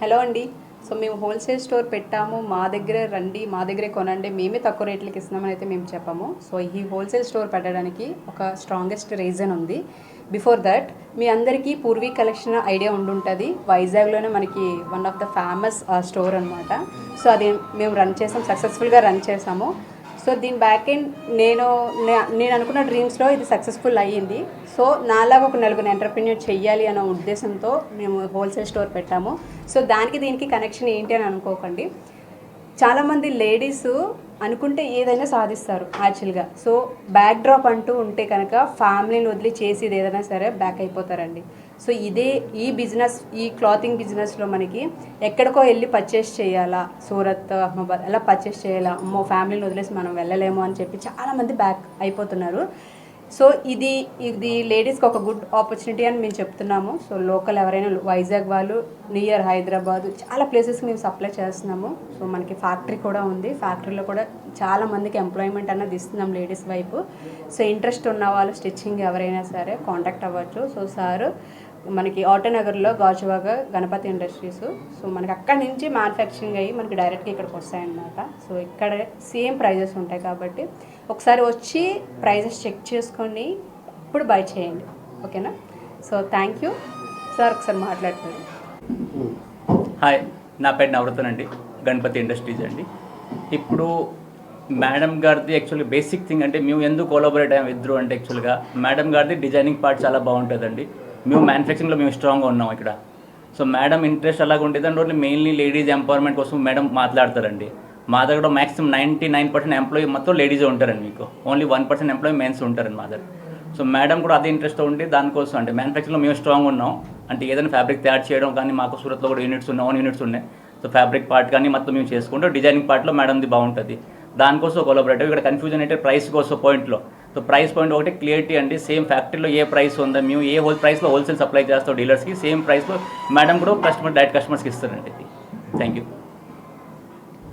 Hello అండి. So మేము wholesale store పెట్టాము. మా దగ్గరే రండి మా దగ్గరే కొనండి. మేమే తక్కువ రేట్లకి ఇస్తున్నామని అయితే మేము చెప్పాము. సో ఈ హోల్సేల్ స్టోర్ పెట్టడానికి ఒక స్ట్రాంగెస్ట్ రీజన్ ఉంది. బిఫోర్ దట్ మీ అందరికీ పూర్వీ కలెక్షన్ ఐడియా ఉండుంటుంది. వైజాగ్లోనే మనకి one of the famous store అనమాట సో అది మేము రన్ చేసాం సక్సెస్ఫుల్గా రన్ చేసాము. సో దీని బ్యాక్ ఎండ్ నేను నేను అనుకున్న డ్రీమ్స్లో ఇది సక్సెస్ఫుల్ అయ్యింది. సో నాలాగా ఒక నలుగురు ఎంటర్ప్రిన్యూర్ చెయ్యాలి అనే ఉద్దేశంతో మేము హోల్సేల్ స్టోర్ పెట్టాము. సో దానికి దీనికి కనెక్షన్ ఏంటి అని అనుకోకండి. చాలామంది లేడీస్ అనుకుంటే ఏదైనా సాధిస్తారు యాక్చువల్గా సో బ్యాక్ డ్రాప్ అంటూ ఉంటే కనుక ఫ్యామిలీని వదిలి చేసేది ఏదైనా సరే బ్యాక్ అయిపోతారండి. సో ఇదే ఈ బిజినెస్ ఈ క్లాతింగ్ బిజినెస్లో మనకి ఎక్కడికో వెళ్ళి పర్చేస్ చేయాలా? సూరత్ అహ్మదాబాద్ అలా పర్చేస్ చేయాలా? అమ్మో ఫ్యామిలీని వదిలేసి మనం వెళ్ళలేము అని చెప్పి చాలామంది బ్యాక్ అయిపోతున్నారు. సో ఇది ఇది లేడీస్కి ఒక గుడ్ ఆపర్చునిటీ అని మేము చెప్తున్నాము. సో లోకల్ ఎవరైనా వైజాగ్ వాళ్ళు నియర్ హైదరాబాద్ చాలా ప్లేసెస్కి మేము సప్లై చేస్తున్నాము. సో మనకి ఫ్యాక్టరీ కూడా ఉంది. ఫ్యాక్టరీలో కూడా చాలా మందికి ఎంప్లాయ్మెంట్ అన్నది ఇస్తున్నాం లేడీస్ వైపు. సో ఇంట్రెస్ట్ ఉన్న వాళ్ళు స్టిచ్చింగ్ ఎవరైనా సరే కాంటాక్ట్ అవ్వచ్చు. సో సార్ మనకి ఆటోనగర్లో గాజువాగ గణపతి ఇండస్ట్రీస్. సో మనకి అక్కడి నుంచి మ్యానుఫ్యాక్చరింగ్ అయ్యి మనకి డైరెక్ట్గా ఇక్కడికి వస్తాయన్నమాట. సో ఇక్కడ సేమ్ ప్రైజెస్ ఉంటాయి కాబట్టి ఒకసారి వచ్చి ప్రైజెస్ చెక్ చేసుకొని అప్పుడు బై చేయండి. ఓకేనా? సో థ్యాంక్ యూ సార్ ఒకసారి మాట్లాడతారు. హాయ్ నా పేరు నవరతన్ అండి. గణపతి ఇండస్ట్రీస్ అండి. ఇప్పుడు మేడం గారిది యాక్చువల్లీ బేసిక్ థింగ్ అంటే మేము ఎందుకు కోలాబరేట్ అయ్యాం ఇద్దరు అంటే యాక్చువల్గా మేడం గారిది డిజైనింగ్ పార్ట్ చాలా బాగుంటుందండి. మేము మ్యానుఫ్యాక్చరింగ్లో మేము స్ట్రాంగ్గా ఉన్నాం ఇక్కడ. సో మేడం ఇంట్రెస్ట్ అలాగ ఉంటుంది అంటే ఓన్లీ మెయిన్లీ లేడీస్ ఎంపవర్మెంట్ కోసం మేడం మాట్లాడతారండి. మా దగ్గర maximum ninety nine percent employee మొత్తం లేడీసే ఉంటారండి మీకు. Only one percent employee mens ఉంటారండి మా దగ్గర. సో మేడం కూడా అదే ఇంట్రెస్ట్ ఉండి దానికోసం అంటే మ్యానుఫ్యాక్చరింగ్లో మేము స్ట్రాంగ్ ఉన్నాం. అంటే ఏదైనా ఫ్యాబ్రిక్ తయారు చేయడం కానీ మాకు సూరత్లో కూడా యూనిట్స్ ఉన్నాయి ఓన్ యూనిట్స్ ఉన్నాయి. సో ఫ్యాబ్రిక్ పార్ట్ కానీ మొత్తం మేము చేసుకుంటూ డిజైనింగ్ పార్ట్లో మేడంది బాగుంటుంది. దానికోసం కొలాబరేటివ్ ఇక్కడ కన్ఫ్యూజన్ అయితే ప్రైస్ కోసం పాయింట్లో సో ప్రైస్ పాయింట్ ఒకటి క్లియరిటీ అండి. సేమ్ ఫ్యాక్టరీలో ఏ ప్రైస్ ఉందో? మేము ఏ హోల్ ప్రైస్లో హోల్సేల్ సప్లై చేస్తాం డీలర్స్కి సేమ్ ప్రైస్లో మేడం కూడా కస్టమర్ డైరెక్ట్ కస్టమర్స్కి ఇస్తారండి. Thank you